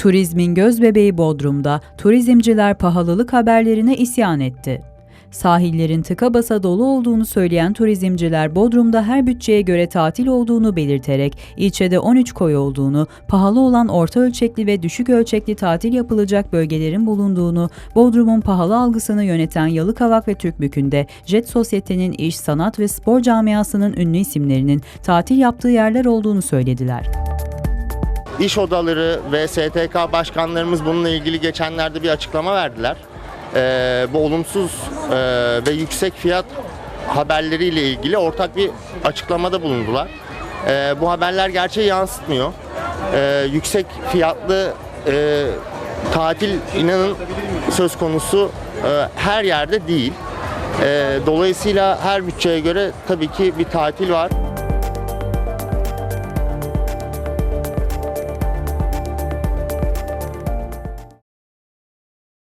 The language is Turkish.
Turizmin gözbebeği Bodrum'da turizmciler pahalılık haberlerine isyan etti. Sahillerin tıka basa dolu olduğunu söyleyen turizmciler Bodrum'da her bütçeye göre tatil olduğunu belirterek ilçede 13 koy olduğunu, pahalı olan orta ölçekli ve düşük ölçekli tatil yapılacak bölgelerin bulunduğunu, Bodrum'un pahalı algısını yöneten Yalıkavak ve Türkbükü'nde Jet Sosyete'nin iş, sanat ve spor camiasının ünlü isimlerinin tatil yaptığı yerler olduğunu söylediler. İş odaları ve STK başkanlarımız bununla ilgili geçenlerde bir açıklama verdiler. Ee, bu olumsuz e, ve yüksek fiyat haberleriyle ilgili ortak bir açıklamada bulundular. Ee, bu haberler gerçeği yansıtmıyor. Ee, yüksek fiyatlı e, tatil inanın söz konusu e, her yerde değil. Ee, dolayısıyla her bütçeye göre tabii ki bir tatil var.